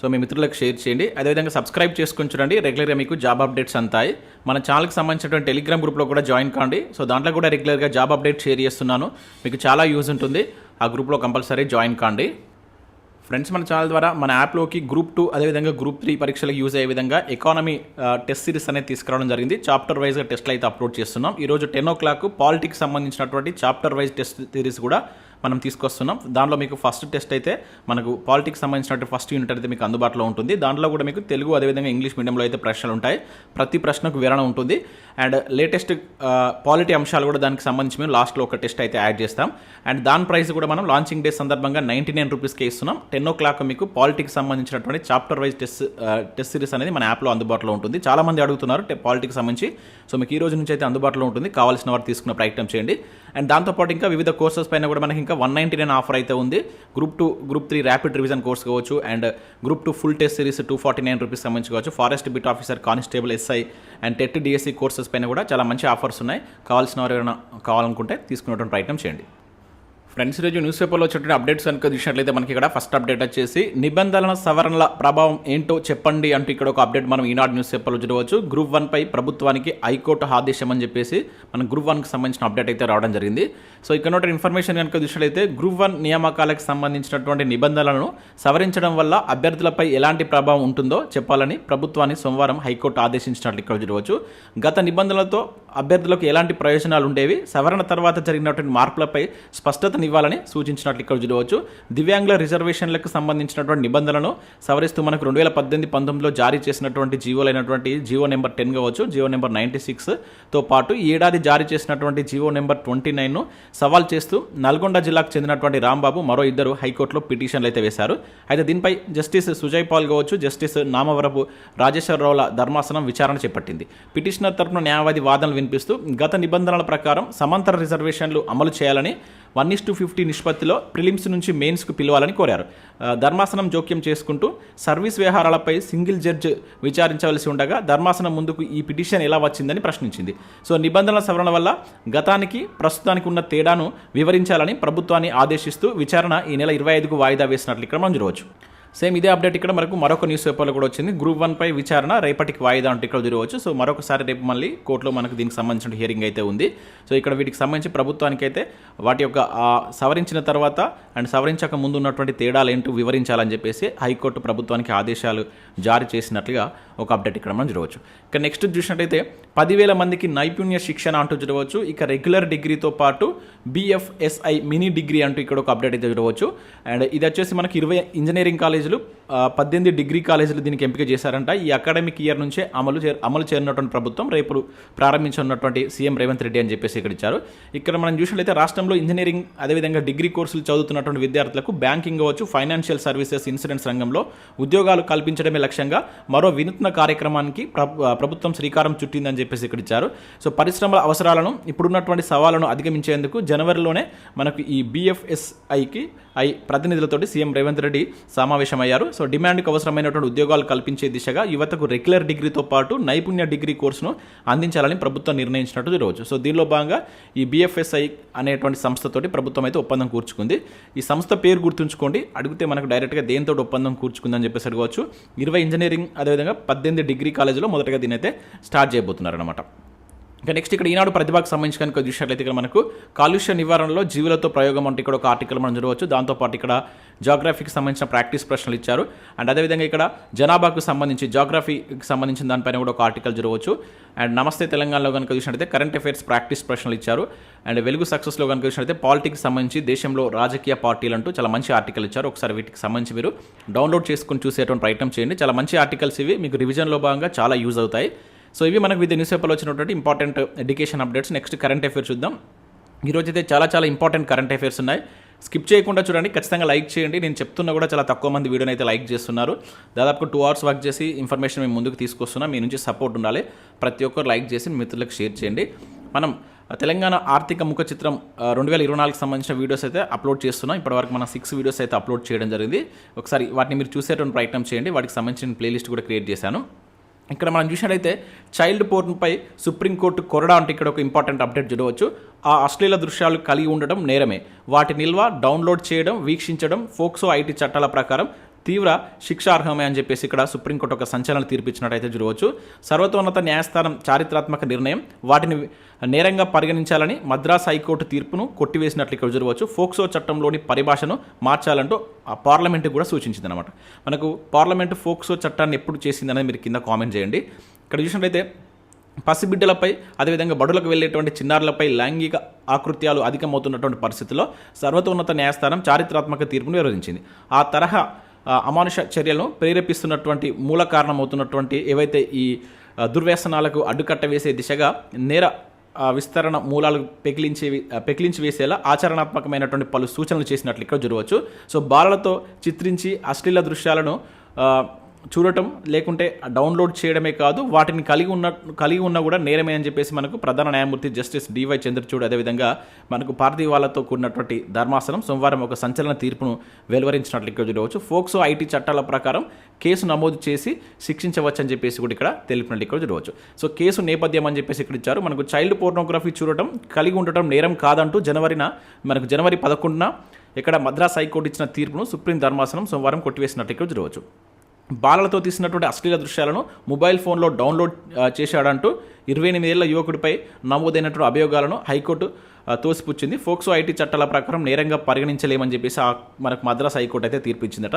So మీ మిత్రులకు share చేయండి. అదేవిధంగా సబ్స్క్రైబ్ చేసుకొని చూడండి. రెగ్యులర్గా మీకు జాబ్ అప్డేట్స్ అంతాయి. మన ఛానల్కి సంబంధించినటువంటి టెలిగ్రామ్ గ్రూప్లో కూడా జాయిన్ కాండి. సో దాంట్లో కూడా రెగ్యులర్గా జాబ్ అప్డేట్ షేర్ చేస్తున్నాను. మీకు చాలా యూజ్ ఉంటుంది. ఆ గ్రూప్లో కంపల్సరీ జాయిన్ కాండి. ఫ్రెండ్స్ మన ఛానల్ ద్వారా మన యాప్లోకి గ్రూప్ టూ అదేవిధంగా గ్రూప్ త్రీ పరీక్షలకు యూజ్ అయ్యే విధంగా ఎకానమీ టెస్ట్ సిరీస్ అనేది తీసుకురావడం జరిగింది. చాప్టర్ వైజ్గా టెస్ట్లు అయితే అప్లోడ్ చేస్తున్నాం. ఈరోజు టెన్ ఓ క్లాక్ పాలిటిక్స్ సంబంధించినటువంటి చాప్టర్ వైజ్ టెస్ట్ సిరీస్ కూడా మనం తీసుకొస్తున్నాం. దానిలో మీకు ఫస్ట్ టెస్ట్ అయితే మనకు పాలిటిక్స్ సంబంధించినటువంటి ఫస్ట్ యూనిట్ అయితే మీకు అందుబాటులో ఉంటుంది. దాంట్లో కూడా మీకు తెలుగు అదేవిధంగా ఇంగ్లీష్ మీడియంలో అయితే ప్రశ్నలు ఉంటాయి. ప్రతి ప్రశ్నకు వివరణ ఉంటుంది. అండ్ లేటెస్ట్ పాలిటీ అంశాలు కూడా దానికి సంబంధించి మేము లాస్ట్లో ఒక టెస్ట్ అయితే యాడ్ చేస్తాం. అండ్ దాని ప్రైస్ కూడా మనం లాంచింగ్ డే సందర్భంగా నైంటీ నైన్ రూపీస్కి ఇస్తున్నాం. టెన్ ఓ క్లాక్ మీకు పాలిటిక్స్ సంబంధించినటువంటి chapter wise test test series అనేది మన యాప్లో అందుబాటులో ఉంటుంది. చాలామంది అడుగుతున్నారు పాలిటిక్స్ సంబంధించి. సో మీకు ఈ రోజు నుంచి అయితే అందుబాటులో ఉంటుంది. కావాల్సిన వారు తీసుకున్న ప్రయత్నం చేయండి. అండ్ దాంతోపాటు ఇంకా వివిధ కోర్సెస్ పైన కూడా మనకి ఇంకా వన్ నైంటీ నైన్ ఆఫర్ అయితే ఉంది. Group two group three rapid revision course కావచ్చు and group two full test series two forty nine rupees సంబంధించి కావచ్చు. Forest beat officer constable SI and TET DSC courses పైన కూడా చాలా మంచి ఆఫర్స్ ఉన్నాయి. కావాల్సిన వారు ఏమైనా కావాలనుకుంటే తీసుకునేటువంటి ప్రయత్నం చేయండి. ఫ్రెండ్స్ రోజు న్యూస్ పేపర్లో వచ్చేటువంటి అప్డేట్స్ కనుక చూసినట్లయితే మనకి ఇక్కడ ఫస్ట్ అప్డేట్ వచ్చేసి నిబంధనల సవరణల ప్రభావం ఏంటో చెప్పండి అంటూ ఇక్కడ ఒక అప్డేట్ మనం ఈనాడు న్యూస్ పేపర్లో చూడవచ్చు. గ్రూప్ వన్ పై ప్రభుత్వానికి హైకోర్టు ఆదేశం అని చెప్పేసి మన గ్రూప్ వన్కి సంబంధించిన అప్డేట్ అయితే రావడం జరిగింది. సో ఇక్కడ ఇన్ఫర్మేషన్ కనుక చూసినట్లయితే గ్రూప్ వన్ నియామకాలకు సంబంధించినటువంటి నిబంధనలను సవరించడం వల్ల అభ్యర్థులపై ఎలాంటి ప్రభావం ఉంటుందో చెప్పాలని ప్రభుత్వాన్ని సోమవారం హైకోర్టు ఆదేశించినట్లు ఇక్కడ చూడవచ్చు. గత నిబంధనలతో అభ్యర్థులకు ఎలాంటి ప్రయోజనాలు ఉండేవి? సవరణ తర్వాత జరిగినటువంటి మార్పులపై స్పష్టత ఇవ్వాలని సూచించినట్లు ఇక్కడ చూడవచ్చు. దివ్యాంగుల రిజర్వేషన్లకు సంబంధించినటువంటి నిబంధనలను సవరిస్తూ మనకు రెండు వేల పద్దెనిమిది పంతొమ్మిదిలో జారీ చేసినటువంటి జీవోలైనటువంటి జీవో నెంబర్ టెన్ కావచ్చు జీవో నెంబర్ నైంటీ సిక్స్తో పాటు ఈ ఏడాది జారీ చేసినటువంటి జీవో నెంబర్ ట్వంటీ నైన్ను సవాల్ చేస్తూ నల్గొండ జిల్లాకు చెందినటువంటి రాంబాబు మరో ఇద్దరు హైకోర్టులో పిటిషన్లు అయితే వేశారు. అయితే దీనిపై జస్టిస్ సుజయ్ పాల్ కావచ్చు జస్టిస్ నామవరపు రాజేశ్వరరావుల ధర్మాసనం విచారణ చేపట్టింది. పిటిషనర్ తరపున న్యాయవాది వాదనలు వినిపిస్తూ గత నిబంధనల ప్రకారం సమాంతర రిజర్వేషన్లు అమలు చేయాలని వన్ ఇస్ టు ఫిఫ్టీ నిష్పత్తిలో ప్రిలిమ్స్ నుంచి మెయిన్స్కు పిలవాలని కోరారు. ధర్మాసనం జోక్యం చేసుకుంటూ సర్వీస్ వ్యవహారాలపై సింగిల్ జడ్జ్ విచారించవలసి ఉండగా ధర్మాసనం ముందుకు ఈ పిటిషన్ ఎలా వచ్చిందని ప్రశ్నించింది. సో నిబంధనల సవరణ వల్ల గతానికి ప్రస్తుతానికి ఉన్న తేడాను వివరించాలని ప్రభుత్వాన్ని ఆదేశిస్తూ విచారణ ఈ నెల ఇరవై ఐదుకు వాయిదా వేసినట్లు ఇక్కడ మనం చూడవచ్చు సేమ్ ఇదే అప్డేట్ ఇక్కడ మనకు మరొక న్యూస్ పేపర్లో కూడా వచ్చింది. గ్రూప్ వన్ పై విచారణ రేపటికి వాయిదా అంటే ఇక్కడ చూడవచ్చు సో మరొకసారి రేపు మళ్ళీ కోర్టులో మనకు దీనికి సంబంధించిన హియరింగ్ అయితే ఉంది. సో ఇక్కడ వీటికి సంబంధించి ప్రభుత్వానికి అయితే వాటి యొక్క సవరించిన తర్వాత అండ్ సవరించక ముందు ఉన్నటువంటి తేడాలు ఏంటో వివరించాలని చెప్పేసి హైకోర్టు ప్రభుత్వానికి ఆదేశాలు జారీ చేసినట్లుగా ఒక అప్డేట్ ఇక్కడ మనం చూడవచ్చు. ఇక నెక్స్ట్ చూసినట్టయితే పదివేల మందికి నైపుణ్య శిక్షణ అంటూ చూడవచ్చు. ఇక రెగ్యులర్ డిగ్రీతో పాటు బిఎఫ్ఎస్ఐ మినీ డిగ్రీ అంటూ ఇక్కడ ఒక అప్డేట్ అయితే చూడవచ్చు. అండ్ ఇది వచ్చేసి మనకి ఇరవై ఇంజనీరింగ్ కాలేజ్ ఆ, పద్దెనిమిది డిగ్రీ కాలేజీలు దీనికి ఎంపిక చేశారంట. ఈ అకాడమిక్ ఇయర్ నుంచే అమలు చే అమలు చేరినటువంటి ప్రభుత్వం రేపు ప్రారంభించనున్నటువంటి సీఎం రేవంత్ రెడ్డి అని చెప్పేసి ఇక్కడ ఇచ్చారు. ఇక్కడ మనం చూసినట్లయితే రాష్ట్రంలో ఇంజనీరింగ్ అదేవిధంగా డిగ్రీ కోర్సులు చదువుతున్నటువంటి విద్యార్థులకు బ్యాంకింగ్ అవ్వచ్చు ఫైనాన్షియల్ సర్వీసెస్ ఇన్సూరెన్స్ రంగంలో ఉద్యోగాలు కల్పించడమే లక్ష్యంగా మరో వినూత్న కార్యక్రమానికి ప్రభుత్వం శ్రీకారం చుట్టిందని చెప్పేసి ఇక్కడ ఇచ్చారు. సో పరిశ్రమల అవసరాలను ఇప్పుడున్నటువంటి సవాళ్ళను అధిగమించేందుకు జనవరిలోనే మనకు ఈ బిఎఫ్ఎస్ఐకి ఐ ప్రతినిధులతోటి సీఎం రేవంత్ రెడ్డి సమావేశమయ్యారు. సో డిమాండ్కి అవసరమైనటువంటి ఉద్యోగాలు కల్పించే దిశగా యువతకు రెగ్యులర్ డిగ్రీతో పాటు నైపుణ్య డిగ్రీ కోర్సును అందించాలని ప్రభుత్వం నిర్ణయించినట్టు ఈరోజు సో దీనిలో భాగంగా ఈ బిఎఫ్ఎస్ఐ అనేటువంటి సంస్థతోటి ప్రభుత్వం అయితే ఒప్పందం కూర్చుకుంది. ఈ సంస్థ పేరు గుర్తుంచుకోండి. అడిగితే మనకు డైరెక్ట్గా దేనితో ఒప్పందం కూర్చుకుందని చెప్పేసి అడగవచ్చు. ఇరవై ఇంజనీరింగ్ అదేవిధంగా పద్దెనిమిది డిగ్రీ కాలేజీలో మొదటగా దీనైతే అయితే స్టార్ట్ చేయబోతున్నారు అనమాట ఇంకా నెక్స్ట్ ఇక్కడ ఈనాడు ప్రతిభకు సంబంధించి కనుక చూసినట్లయితే ఇక్కడ మనకు కాలుష్య నివారణలో జీవులతో ప్రయోగం అంటే ఇక్కడ ఒక ఆర్టికల్ మనం చూడవచ్చు. దాంతోపాటు ఇక్కడ జాగ్రఫీకి సంబంధించిన ప్రాక్టీస్ ప్రశ్నలు ఇచ్చారు. అండ్ అదేవిధంగా ఇక్కడ జనాభాకు సంబంధించి జాగ్రఫీకి సంబంధించిన దానిపైన కూడా ఒక ఆర్టికల్ చూడవచ్చు. అండ్ నమస్తే తెలంగాణలో కనుక చూసినట్లయితే కరెంట్ అఫైర్స్ ప్రాక్టీస్ ప్రశ్నలు ఇచ్చారు. అండ్ వెలుగు సక్సెస్లో కనుక చూసినట్లయితే పాలిటిక్స్ సంబంధించి దేశంలో రాజకీయ పార్టీలు అంటూ చాలా మంచి ఆర్టికల్ ఇచ్చారు. ఒకసారి వీటికి సంబంధించి మీరు డౌన్లోడ్ చేసుకుని చూసేటువంటి ప్రయత్నం చేయండి. చాలా మంచి ఆర్టికల్స్ ఇవి. మీకు రివిజన్లో భాగంగా చాలా యూజ్ అవుతాయి. సో ఇవి మనకు వివిధ న్యూస్ పేపర్లో వచ్చినటువంటి important education updates next current affairs చూద్దాం. ఈరోజు అయితే చాలా చాలా ఇంపార్టెంట్ కరెంట్ అఫేర్స్ ఉన్నాయి. స్కిప్ చేయకుండా చూడండి ఖచ్చితంగా లైక్ చేయండి. నేను చెప్తున్నా కూడా చాలా తక్కువ మంది వీడియోని అయితే లైక్ చేస్తున్నారు. దాదాపు టూ అవర్స్ వర్క్ చేసి ఇన్ఫర్మేషన్ మేము ముందుకు తీసుకొస్తున్నాం. మీ నుంచి సపోర్ట్ ఉండాలి. ప్రతి ఒక్కరు లైక్ చేసి మిత్రులకు షేర్ చేయండి. మనం తెలంగాణ ఆర్థిక ముఖ చిత్రం రెండు వేల ఇరవై నాలుగుకి సంబంధించిన వీడియోస్ అయితే అప్లోడ్ చేస్తున్నాం. ఇప్పటివరకు మనం సిక్స్ వీడియోస్ అయితే అప్లోడ్ చేయడం జరిగింది. ఒకసారి వాటిని మీరు చూసేటువంటి ప్రయత్నం చేయండి. వాటికి సంబంధించిన ప్లేలిస్ట్ కూడా క్రియేట్ చేశాను. ఇక్కడ మనం చూసినట్లయితే చైల్డ్ పోర్న్పై సుప్రీంకోర్టు కొరడా అంటే ఇక్కడ ఒక ఇంపార్టెంట్ అప్డేట్ చూడవచ్చు. ఆ అశ్లీల దృశ్యాలు కలిగి ఉండడం నేరమే. వాటి నిల్వ డౌన్లోడ్ చేయడం వీక్షించడం ఫోక్సో ఐటీ చట్టాల ప్రకారం తీవ్ర శిక్షార్హమే అని చెప్పేసి ఇక్కడ సుప్రీంకోర్టు ఒక సంచలన తీర్పిచ్చినట్టయితే చూడవచ్చు. సర్వతోన్నత న్యాయస్థానం చారిత్రాత్మక నిర్ణయం. వాటిని నేరంగా పరిగణించాలని మద్రాస్ హైకోర్టు తీర్పును కొట్టివేసినట్లు ఇక్కడ చూడవచ్చు. ఫోక్సో చట్టంలోని పరిభాషను మార్చాలంటూ ఆ పార్లమెంటు కూడా సూచించింది అనమాట మనకు పార్లమెంటు ఫోక్సో చట్టాన్ని ఎప్పుడు చేసిందనేది మీరు కింద కామెంట్ చేయండి. ఇక్కడ చూసినట్లయితే పసిబిడ్డలపై అదేవిధంగా బడులకు వెళ్ళేటువంటి చిన్నారులపై లైంగిక ఆకృత్యాలు అధికమవుతున్నటువంటి పరిస్థితుల్లో సర్వతోన్నత న్యాయస్థానం చారిత్రాత్మక తీర్పును నిర్వహించింది ఆ తరహా అమానుష చర్యలను ప్రేరేపిస్తున్నటువంటి మూల కారణమవుతున్నటువంటి ఏవైతే ఈ దుర్వ్యసనాలకు అడ్డుకట్ట వేసే దిశగా నేర విస్తరణ మూలాలు పెకిలించి పెకిలించి వేసేలా ఆచరణాత్మకమైనటువంటి పలు సూచనలు చేసినట్లు ఇక్కడ చూడవచ్చు. సో బాలలతో చిత్రించి అశ్లీల దృశ్యాలను చూడటం లేకుంటే డౌన్లోడ్ చేయడమే కాదు వాటిని కలిగి ఉన్న కలిగి ఉన్న కూడా నేరమే అని చెప్పేసి మనకు ప్రధాన న్యాయమూర్తి జస్టిస్ డివై చంద్రచూడ్ అదేవిధంగా మనకు పార్థివాలతో కూడినటువంటి ధర్మాసనం సోమవారం ఒక సంచలన తీర్పును వెలువరించినట్లు ఇక్కడ చూడవచ్చు. ఫోక్సో ఐటీ చట్టాల ప్రకారం కేసు నమోదు చేసి శిక్షించవచ్చని చెప్పేసి కూడా ఇక్కడ తెలిపినట్లు ఇక్కడ చూడవచ్చు. సో కేసు నేపథ్యం అని చెప్పేసి ఇక్కడ ఇచ్చారు. మనకు చైల్డ్ పోర్నోగ్రఫీ చూడటం కలిగి ఉండటం నేరం కాదంటూ జనవరిన మనకు జనవరి పదకొండున ఇక్కడ మద్రాస్ హైకోర్టు ఇచ్చిన తీర్పును సుప్రీం ధర్మాసనం సోమవారం కొట్టివేసినట్లు ఇక్కడ చూడవచ్చు. బాలలతో తీసినటువంటి అశ్లీల దృశ్యాలను మొబైల్ ఫోన్లో డౌన్లోడ్ చేశాడంటూ ఇరవై ఎనిమిదేళ్ళ యువకుడిపై నమోదైనటువంటి అభియోగాలను హైకోర్టు తోసిపుచ్చింది. ఫోక్సో ఐటీ చట్టాల ప్రకారం నేరంగా పరిగణించలేమని చెప్పేసి ఆ మనకు మద్రాస్ హైకోర్టు అయితే తీర్పు ఇచ్చిందట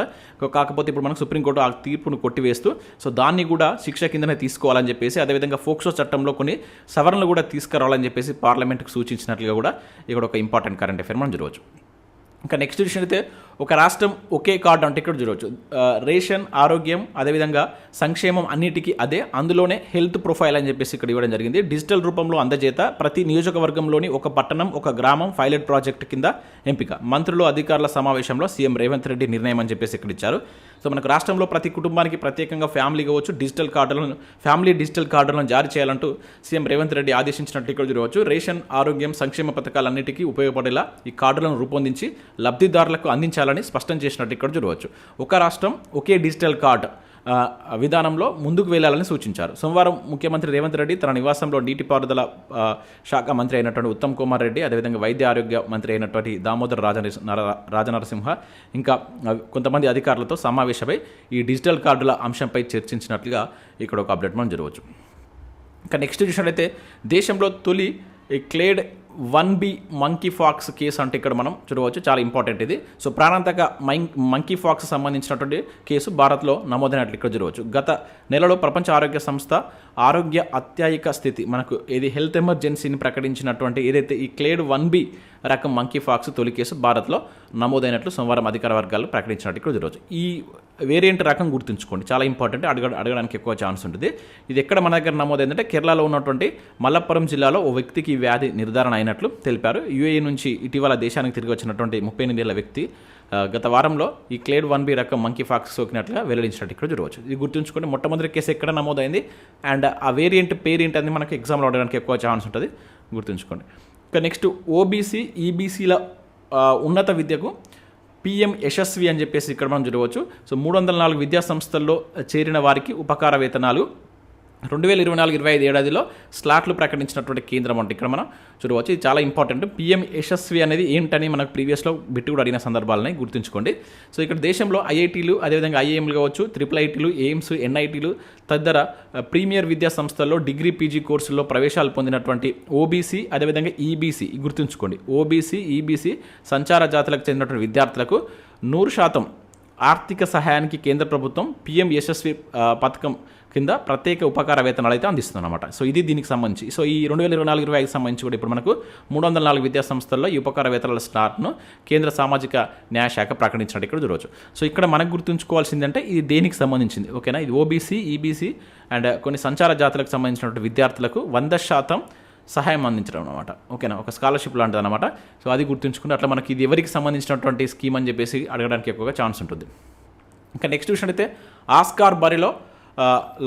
కాకపోతే ఇప్పుడు మనకు సుప్రీంకోర్టు ఆ తీర్పును కొట్టివేస్తూ సో దాన్ని కూడా శిక్ష కిందనే తీసుకోవాలని చెప్పేసి అదేవిధంగా ఫోక్సో చట్టంలో కొన్ని సవరణలు కూడా తీసుకురావాలని చెప్పేసి పార్లమెంట్కి సూచించినట్లుగా కూడా ఇక్కడ ఒక ఇంపార్టెంట్ కరెంట్ అఫేర్ మనం చూడవచ్చు. ఇంకా నెక్స్ట్ విషయం అయితే ఒక రాష్ట్రం ఒకే కార్డు అంటే ఇక్కడ చూడవచ్చు. రేషన్ ఆరోగ్యం అదేవిధంగా సంక్షేమం అన్నిటికీ అదే అందులోనే హెల్త్ ప్రొఫైల్ అని చెప్పేసి ఇక్కడ ఇవ్వడం జరిగింది. డిజిటల్ రూపంలో అందజేత ప్రతి నియోజకవర్గంలోని ఒక పట్టణం ఒక గ్రామం పైలట్ ప్రాజెక్ట్ కింద ఎంపిక. మంత్రులు అధికారుల సమావేశంలో సీఎం రేవంత్ రెడ్డి నిర్ణయం అని చెప్పేసి ఇక్కడ ఇచ్చారు. సో మనకు రాష్ట్రంలో ప్రతి కుటుంబానికి ప్రత్యేకంగా ఫ్యామిలీ కావచ్చు డిజిటల్ కార్డులను ఫ్యామిలీ డిజిటల్ కార్డులను జారీ చేయాలంటూ సీఎం రేవంత్ రెడ్డి ఆదేశించినట్టు ఇక్కడ చూడవచ్చు. రేషన్ ఆరోగ్యం సంక్షేమ పథకాలన్నిటికీ ఉపయోగపడేలా ఈ కార్డులను రూపొందించి లబ్ధిదారులకు అందించాలని స్పష్టం చేసినట్టు ఇక్కడ చూడవచ్చు. ఒక రాష్ట్రం ఒకే డిజిటల్ కార్డు విధానంలో ముందుకు వెళ్ళాలని సూచించారు. సోమవారం ముఖ్యమంత్రి రేవంత్ రెడ్డి తన నివాసంలో నీటిపారుదల శాఖ మంత్రి అయినటువంటి ఉత్తమ్ కుమార్ రెడ్డి అదేవిధంగా వైద్య ఆరోగ్య మంత్రి అయినటువంటి దామోదర్ రాజ రాజనరసింహ ఇంకా కొంతమంది అధికారులతో సమావేశమై ఈ డిజిటల్ కార్డుల అంశంపై చర్చించినట్లుగా ఇక్కడ ఒక అప్డేట్ మనం జరగవచ్చు ఇంకా నెక్స్ట్ చూసినట్లయితే దేశంలో తొలి ఈ clade one B monkeypox case అంటే ఇక్కడ మనం చూడవచ్చు చాలా ఇంపార్టెంట్ ఇది. సో ప్రాణాంతక మంకీ ఫాక్స్ సంబంధించినటువంటి కేసు భారత్లో నమోదైనట్లు ఇక్కడ చూడవచ్చు. గత నెలలో ప్రపంచ ఆరోగ్య సంస్థ ఆరోగ్య అత్యాయిక స్థితి. మనకు ఇది హెల్త్ ఎమర్జెన్సీని ప్రకటించినటువంటి ఏదైతే ఈ క్లేడ్ వన్ బి రకం మంకీ ఫాక్స్ తొలి కేసు భారత్లో నమోదైనట్లు సోమవారం అధికార వర్గాలు ప్రకటించినట్టు ఇక్కడ చూడవచ్చు ఈ వేరియంట్ రకం గుర్తుంచుకోండి. చాలా ఇంపార్టెంట్. అడగ అడగడానికి ఎక్కువ ఛాన్స్ ఉంటుంది. ఇది ఎక్కడ మన దగ్గర నమోదైందంటే కేరళలో ఉన్నటువంటి మలప్పురం జిల్లాలో ఓ వ్యక్తికి ఈ వ్యాధి నిర్ధారణ అయినట్లు తెలిపారు. యుఏఈ నుంచి ఇటీవల దేశానికి తిరిగి వచ్చినటువంటి ముప్పై ఎనిమిదేళ్ళ వ్యక్తి గత వారంలో ఈ క్లేడ్ వన్ బి రకం మంకీ ఫాక్స్ సోకినట్లుగా వెల్లడించినట్టు ఇక్కడ చూడవచ్చు. ఇది గుర్తుంచుకోండి మొట్టమొదటి కేసు ఎక్కడ నమోదైంది? అండ్ ఆ వేరియంట్ పేరు అనేది మనకి ఎగ్జామ్లో అడగడానికి ఎక్కువ ఛాన్స్ ఉంటుంది. గుర్తుంచుకోండి. ఇక నెక్స్ట్ ఓబీసీ ఈబీసీల ఉన్నత విద్యకు పిఎం యశస్వి అని చెప్పేసి ఇక్కడ మనం చూడవచ్చు. సో మూడు వందల నాలుగు విద్యా సంస్థల్లో చేరిన వారికి ఉపకార వేతనాలు రెండు వేల ఇరవై నాలుగు ఇరవై ఐదు ఏడాదిలో స్లాట్లు ప్రకటించినటువంటి కేంద్రం అంటే ఇక్కడ మనం చూడవచ్చు. ఇది చాలా ఇంపార్టెంట్. పిఎం యశస్వి అనేది ఏంటని మనకు ప్రీవియస్లో బిట్టు కూడా అడిగిన సందర్భాలని గుర్తుంచుకోండి. సో ఇక్కడ దేశంలో ఐఐటీలు అదేవిధంగా ఐఏఎంలు కావచ్చు ట్రిపుల్ ఐటీలు ఎయిమ్స్ ఎన్ఐటీలు తదితర ప్రీమియర్ విద్యా సంస్థల్లో డిగ్రీ పీజీ కోర్సుల్లో ప్రవేశాలు పొందినటువంటి ఓబీసీ అదేవిధంగా ఈబీసీ గుర్తుంచుకోండి. ఓబీసీ ఈబీసీ సంచార జాతులకు చెందినటువంటి విద్యార్థులకు నూరు శాతం ఆర్థిక సహాయానికి కేంద్ర ప్రభుత్వం పిఎం యశస్వి పథకం కింద ప్రత్యేక ఉపకార వేతనాలు అయితే అందిస్తుందన్నమాట సో ఇది దీనికి సంబంధించి. సో ఈ రెండు వేల ఇరవై నాలుగు ఇరవై ఐదు సంబంధించి కూడా ఇప్పుడు మనకు మూడు వందల నాలుగు విద్యా సంస్థల్లో ఈ ఉపకార వేతనాల స్టార్ట్ను కేంద్ర సామాజిక న్యాయ శాఖ ప్రకటించినట్టు ఇక్కడ చూడవచ్చు. సో ఇక్కడ మనకు గుర్తుంచుకోవాల్సిందంటే ఇది దేనికి సంబంధించింది? ఓకేనా? ఇది ఓబీసీ ఈబీసీ అండ్ కొన్ని సంచార జాతులకు సంబంధించినటువంటి విద్యార్థులకు వంద శాతం సహాయం అందించడం అనమాట ఓకేనా? ఒక స్కాలర్షిప్ లాంటిది అనమాట సో అది గుర్తుంచుకుంటే అట్లా మనకి ఇది ఎవరికి సంబంధించినటువంటి స్కీమ్ అని చెప్పేసి అడగడానికి ఎక్కువగా ఛాన్స్ ఉంటుంది. ఇంకా నెక్స్ట్ విషయం అయితే ఆస్కార్ బరిలో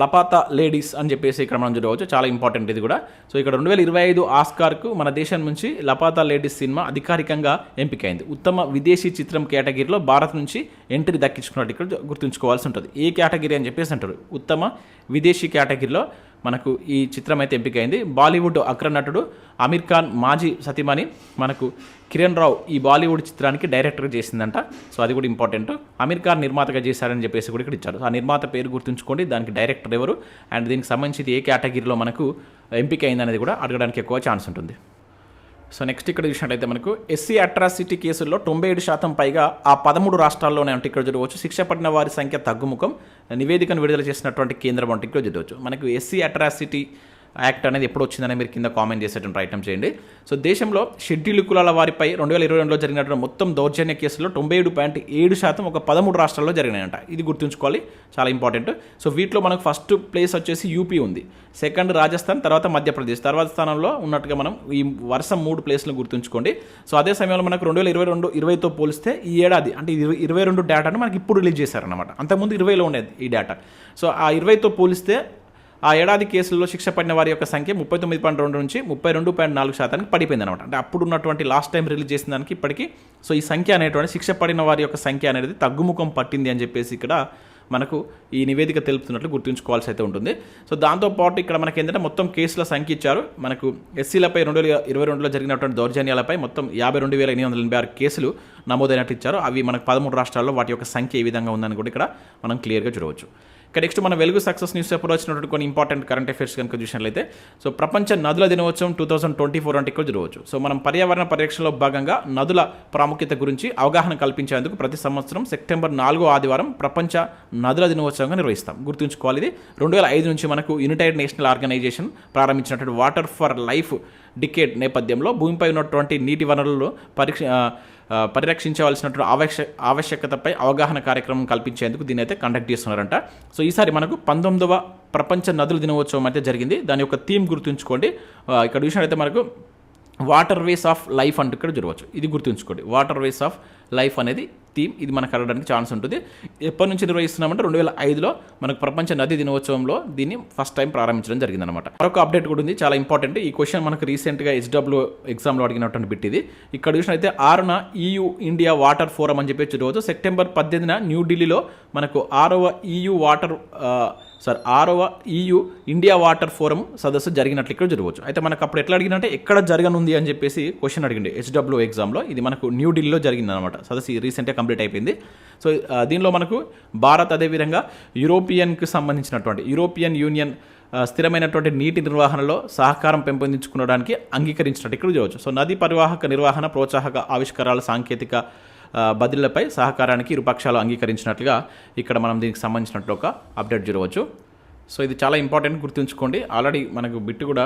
లపాతా లేడీస్ అని చెప్పేసి ఇక్కడ మనం చూడవచ్చు. చాలా ఇంపార్టెంట్ ఇది కూడా. సో ఇక్కడ రెండు వేల ఇరవై ఐదు ఆస్కార్కు మన దేశం నుంచి లపాతా లేడీస్ సినిమా అధికారికంగా ఎంపికైంది. ఉత్తమ విదేశీ చిత్రం కేటగిరీలో భారత్ నుంచి ఎంట్రీ దక్కించుకున్నట్టు ఇక్కడ గుర్తుంచుకోవాల్సి ఉంటుంది. ఏ కేటగిరీ అని చెప్పేసి అంటారు. ఉత్తమ విదేశీ కేటగిరీలో మనకు ఈ చిత్రం అయితే ఎంపికైంది. బాలీవుడ్ అగ్ర నటుడు అమీర్ ఖాన్ మాజీ సతీమణి మనకు కిరణ్ రావు ఈ బాలీవుడ్ చిత్రానికి డైరెక్టర్ చేసిందంట. సో అది కూడా ఇంపార్టెంట్. అమీర్ ఖాన్ నిర్మాతగా చేశారని చెప్పేసి కూడా ఇక్కడ ఇచ్చారు. ఆ నిర్మాత పేరు గుర్తుంచుకోండి. దానికి డైరెక్టర్ ఎవరు? అండ్ దీనికి సంబంధించి ఏ కేటగిరీలో మనకు ఎంపిక అయిందనేది కూడా అడగడానికి ఎక్కువ ఛాన్స్ ఉంటుంది. సో నెక్స్ట్ ఇక్కడ చూసినట్టయితే మనకు ఎస్సీ అట్రాసిటీ కేసుల్లో తొంభై ఏడు శాతం పైగా ఆ పదమూడు రాష్ట్రాల్లోనే అంటే ఇక్కడ చూడవచ్చు. శిక్ష పడిన వారి సంఖ్య తగ్గుముఖం నివేదికను విడుదల చేసినటువంటి కేంద్రం అంటే ఇక్కడ చూడవచ్చు. మనకు ఎస్సీ అట్రాసిటీ యాక్ట్ అనేది ఎప్పుడు వచ్చిందని మీరు కింద కామెంట్ చేసేటువంటి ఐటమ్ చేయండి. సో దేశంలో షెడ్యూల్ కులాల వారిపై రెండు వేల ఇరవై రెండులో జరిగినటువంటి మొత్తం దౌర్జన్య కేసుల్లో తొంభై ఏడు పాయింట్ ఏడు శాతం ఒక పదమూడు రాష్ట్రాల్లో జరిగినాయంట. ఇది గుర్తుంచుకోవాలి. చాలా ఇంపార్టెంట్. సో వీటిలో మనకు ఫస్ట్ ప్లేస్ వచ్చేసి యూపీ ఉంది. సెకండ్ రాజస్థాన్ తర్వాత మధ్యప్రదేశ్. తర్వాత స్థానంలో ఉన్నట్టుగా మనం ఈ వరుస మూడు ప్లేస్లు గుర్తుంచుకోండి. సో అదే సమయంలో మనకు రెండు వేల ఇరవై రెండు ఇరవైతో పోలిస్తే ఈ ఏడాది అంటే ఇరవై ఇరవై రెండు డేటాను మనకి ఇప్పుడు రిలీజ్ చేశారనమాట అంతకుముందు ఇరవైలో ఉండేది ఈ డేటా. సో ఆ ఇరవైతో పోలిస్తే ఆ ఏడాది కేసుల్లో శిక్ష పడిన వారి యొక్క సంఖ్య ముప్పై తొమ్మిది పాయింట్ రెండు నుంచి ముప్పై రెండు పాయింట్ నాలుగు శాతానికి పడిపోయింది అనమాట అంటే అప్పుడు ఉన్నటువంటి లాస్ట్ టైం రిలీజ్ చేసిన దానికి ఇప్పటికీ సో ఈ సంఖ్య అనేటువంటి శిక్ష పడిన వారి యొక్క సంఖ్య అనేది తగ్గుముఖం పట్టింది అని చెప్పేసి ఇక్కడ మనకు ఈ నివేదిక తెలుపుతున్నట్లు గుర్తుంచుకోవాల్సి అయితే ఉంటుంది. సో దాంతోపాటు ఇక్కడ మనకి ఏంటంటే మొత్తం కేసుల సంఖ్య ఇచ్చారు. మనకు ఎస్సీలపై రెండు వేల ఇరవై రెండులో జరిగినటువంటి దౌర్జన్యాలపై మొత్తం యాభై రెండు వేల ఎనిమిది వందల ఎనభై ఆరు కేసులు నమోదైనట్టు ఇచ్చారు. అవి మనకు పదమూడు రాష్ట్రాల్లో వాటి యొక్క సంఖ్య ఏ విధంగా ఉందని కూడా ఇక్కడ మనం క్లియర్గా చూడవచ్చు. ఇక నెక్స్ట్ మన వెలుగు సక్సెస్ న్యూస్ పేపర్ వచ్చినటువంటి కొన్ని ఇంపార్టెంట్ కరెంట్ అఫైర్స్ కనుక చూసినట్లయితే సో ప్రపంచ నదుల దినోత్సవం టూ థౌసండ్ ట్వంటీ ఫోర్ అంటే ఇక్కడ చూడవచ్చు. సో మనం పర్యావరణ పరిరక్షణలో భాగంగా నదుల ప్రాముఖ్యత గురించి అవగాహన కల్పించేందుకు ప్రతి సంవత్సరం సెప్టెంబర్ నాలుగో ఆదివారం ప్రపంచ నదుల దినోత్సవంగా నిర్వహిస్తాం. గుర్తుంచుకోవాలి ఇది. రెండు వేల ఐదు నుంచి మనకు యునైటెడ్ నేషనల్ ఆర్గనైజేషన్ ప్రారంభించినటువంటి వాటర్ ఫర్ లైఫ్ డికేట్ నేపథ్యంలో భూమిపై ఉన్నటువంటి నీటి వనరులను పరీక్ష పరిరక్షించవలసినటువంటి ఆవశ్య ఆవశ్యకతపై అవగాహన కార్యక్రమం కల్పించేందుకు దీన్ని అయితే కండక్ట్ చేస్తున్నారంట. సో ఈసారి మనకు పంతొమ్మిదవ ప్రపంచ నదుల దినోత్సవం అయితే జరిగింది. దాని యొక్క థీమ్ గుర్తుంచుకోండి. ఇక్కడ చూసినట్టయితే మనకు వాటర్ వేస్ ఆఫ్ లైఫ్ అంటూ ఇక్కడ చూడవచ్చు. ఇది గుర్తుంచుకోండి. వాటర్ వేస్ ఆఫ్ లైఫ్ అనేది థీమ్ ఇది మనకు అడగడానికి ఛాన్స్ ఉంటుంది. ఎప్పటి నుంచి నిర్వహిస్తున్నామంటే రెండు వేల ఐదులో మనకు ప్రపంచ నది దినోత్సవంలో దీన్ని ఫస్ట్ టైం ప్రారంభించడం జరిగిందనమాట మరొక అప్డేట్ కూడా ఉంది చాలా ఇంపార్టెంట్ ఈ క్వశ్చన్ మనకు రీసెంట్గా హెచ్డబ్ల్యూ ఎగ్జామ్లో అడిగినటువంటి బిట్ ఇది ఇక్కడ చూసినైతే ఆరున ఈయూ ఇండియా వాటర్ ఫోరం అని చెప్పి రోజు సెప్టెంబర్ పద్దెనిమిదిన న్యూఢిల్లీలో మనకు ఆరవ ఈయూ వాటర్ సార్ ఆరవ ఈయు ఇండియా వాటర్ ఫోరం సదస్సు జరిగినట్లు ఇక్కడ జరగవచ్చు. అయితే మనకు అప్పుడు ఎట్లా అడిగినంటే ఎక్కడ జరగనుంది అని చెప్పేసి క్వశ్చన్ అడిగింది హెచ్డబ్ల్యూ ఎగ్జామ్లో ఇది మనకు న్యూఢిల్లీలో జరిగింది అనమాట సదస్సు రీసెంట్గా కంప్లీట్ అయిపోయింది. సో దీనిలో మనకు భారత్ అదేవిధంగా యూరోపియన్కి సంబంధించినటువంటి యూరోపియన్ యూనియన్ స్థిరమైనటువంటి నీటి నిర్వహణలో సహకారం పెంపొందించుకోవడానికి అంగీకరించినట్టు ఇక్కడ చూడవచ్చు సో నదీ పరివాహక నిర్వహణ ప్రోత్సాహక ఆవిష్కారాల సాంకేతిక బదిలీలపై సహకారానికి ఇరుపక్షాలు అంగీకరించినట్లుగా ఇక్కడ మనం దీనికి సంబంధించినట్లు ఒక అప్డేట్ చూడవచ్చు సో ఇది చాలా ఇంపార్టెంట్ గుర్తుంచుకోండి. ఆల్రెడీ మనకు బిట్ కూడా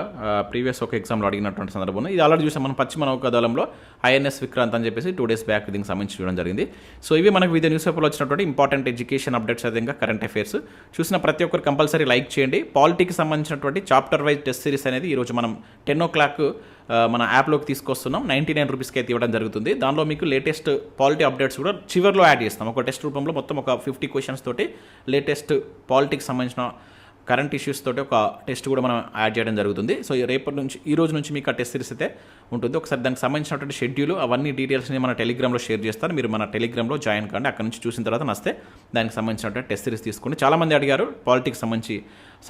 ప్రీవియస్ ఒక ఎగ్జామ్లో అడిగినటువంటి సందర్భంలో ఇది ఆల్రెడీ చూసాం. మనం పశ్చిమ నౌకాదళంలో ఐఎన్ఎస్ విక్రాంత్ అని చెప్పేసి టూ డేస్ బ్యాక్ దీనికి సంబంధించి చూడడం జరిగింది. సో ఇవి మనకు వివిధ న్యూస్ పేపర్లో వచ్చినటువంటి ఇంపార్టెంట్ ఎడ్యుకేషన్ అప్డేట్స్ అయితే కరెంట్ అఫైర్స్. చూసిన ప్రతి ఒక్కరు కంపల్సరీ లైక్ చేయండి. పాలిటీకి సంబంధించినటువంటి చాప్టర్ వైజ్ టెస్ట్ సిరీస్ అనేది ఈరోజు మనం టెన్ ఓ క్లాక్ మన యాప్లోకి తీసుకొస్తున్నాం. నైంటీ నైన్ రూపీస్కి అయితే ఇవ్వడం జరుగుతుంది. దానిలో మీకు లేటెస్ట్ పాలిటీ అప్డేట్స్ కూడా చివర్లో యాడ్ చేస్తాం. ఒక టెస్ట్ రూపంలో మొత్తం ఒక ఫిఫ్టీ క్వశ్చన్స్ తోటి లేటెస్ట్ పాలిటిక్స్ సంబంధించిన కరెంట్ ఇష్యూస్ తోటి ఒక టెస్ట్ కూడా మనం యాడ్ చేయడం జరుగుతుంది. సో రేపటి నుంచి ఈ రోజు నుంచి మీకు ఆ టెస్ట్ సిరీస్ అయితే ఉంటుంది. ఒకసారి దానికి సంబంధించినటువంటి షెడ్యూల్ అవన్నీ డీటెయిల్స్ని మన టెలిగ్రామ్లో షేర్ చేస్తాను. మీరు మన టెలిగ్రామ్లో జాయిన్ కండి. అక్కడ నుంచి చూసిన తర్వాత నస్తే దానికి సంబంధించినటువంటి టెస్ట్ సిరీస్ తీసుకోండి. చాలామంది అడిగారు పాలిటిక్స్ సంబంధించి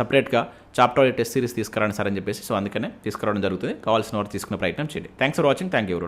సపరేట్గా చాప్టర్ టెస్ట్ సిరీస్ తీసుకురండి సార్ అని చెప్పేసి. సో అందుకనే తీసుకురావడం జరుగుతుంది. కావాల్సిన వారు తీసుకునే ప్రయత్నం చేయండి. Thanks for watching thank you